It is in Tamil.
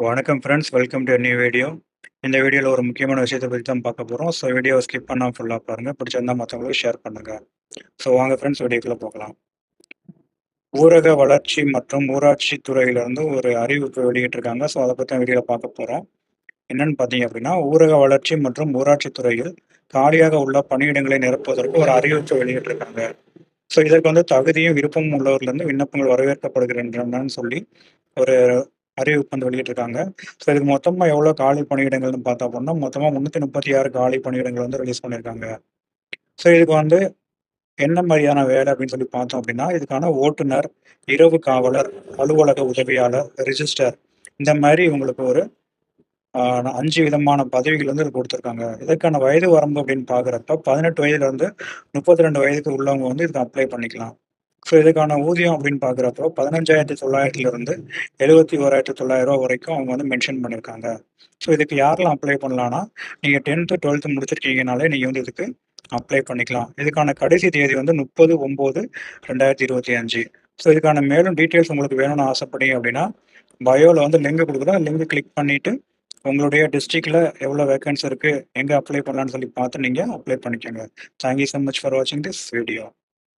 வணக்கம் friends welcome to new video இந்த வீடியோவில் ஒரு முக்கியமான விஷயத்தை பற்றி தான் பார்க்க போகிறோம் ஸோ வீடியோவை ஸ்கிப் பண்ணால் ஃபுல்லாக பாருங்கள் பிடிச்சிருந்தா மற்றவங்களுக்கு ஷேர் பண்ணுங்கள் ஸோ வாங்க ஃப்ரெண்ட்ஸ் வீடியோக்குள்ளே போகலாம். ஊரக வளர்ச்சி மற்றும் ஊராட்சி துறையிலேருந்து ஒரு அறிவிப்பு வெளியிட்டிருக்காங்க. ஸோ அதை பற்றி வீடியோவில் பார்க்க போகிறோம் என்னன்னு பார்த்தீங்க அப்படின்னா ஊரக வளர்ச்சி மற்றும் ஊராட்சி துறையில் காலியாக உள்ள பணியிடங்களை நிரப்புவதற்கு ஒரு அறிவிப்பு வெளியிட்டிருக்காங்க. ஸோ இதற்கு வந்து தகுதியும் விருப்பமும் உள்ளவர்லேருந்து விண்ணப்பங்கள் வரவேற்கப்படுகின்றனன்னு சொல்லி ஒரு அறிவிப்பு வந்து வெளியிட்டிருக்காங்க. ஸோ இதுக்கு மொத்தமாக எவ்வளோ காலி பணியிடங்கள்னு பார்த்தா அப்படின்னா மொத்தமாக முந்நூற்றி முப்பத்தி ஆறு காலி பணியிடங்கள் வந்து ரிலீஸ் பண்ணியிருக்காங்க. ஸோ இதுக்கு வந்து என்ன மாதிரியான வேலை அப்படின்னு சொல்லி பார்த்தோம் அப்படின்னா இதுக்கான ஓட்டுநர் இரவு காவலர் அலுவலக உதவியாளர் ரிஜிஸ்டர் இந்த மாதிரி இவங்களுக்கு ஒரு அஞ்சு விதமான பதவிகள் வந்து கொடுத்துருக்காங்க. இதற்கான வயது வரம்பு அப்படின்னு பார்க்குறப்ப பதினெட்டு வயதுலேருந்து முப்பத்தி ரெண்டு வயதுக்கு உள்ளவங்க வந்து இதுக்கு அப்ளை பண்ணிக்கலாம். ஸோ இதுக்கான ஊதியம் அப்படின்னு பார்க்குறப்போ பதினஞ்சாயிரத்தி தொள்ளாயிரத்துலேருந்து எழுபத்தி ஓராயிரத்தி தொள்ளாயிரம் ரூபா வரைக்கும் அவங்க வந்து மென்ஷன் பண்ணியிருக்காங்க. ஸோ இதுக்கு யாரெல்லாம் அப்ளை பண்ணலான்னா நீங்கள் டென்த்து டுவெல்த்து முடிச்சிருக்கீங்கனாலே நீங்கள் வந்து இதுக்கு அப்ளை பண்ணிக்கலாம். இதுக்கான கடைசி தேதி வந்து முப்பது ஒம்பது ரெண்டாயிரத்தி இருபத்தி அஞ்சு. ஸோ இதுக்கான மேலும் டீட்டெயில்ஸ் உங்களுக்கு வேணும்னு ஆசைப்பட்டீங்க அப்படின்னா பயோவில் வந்து லிங்க் கொடுக்குறோம். லிங்க் கிளிக் பண்ணிவிட்டு உங்களுடைய டிஸ்ட்ரிக்டில் எவ்வளோ வேகன்ஸ் இருக்குது எங்கே அப்ளை பண்ணலான்னு சொல்லி பார்த்து நீங்கள் அப்ளை பண்ணிக்கோங்க. Thank you so much for வாட்சிங் திஸ் வீடியோ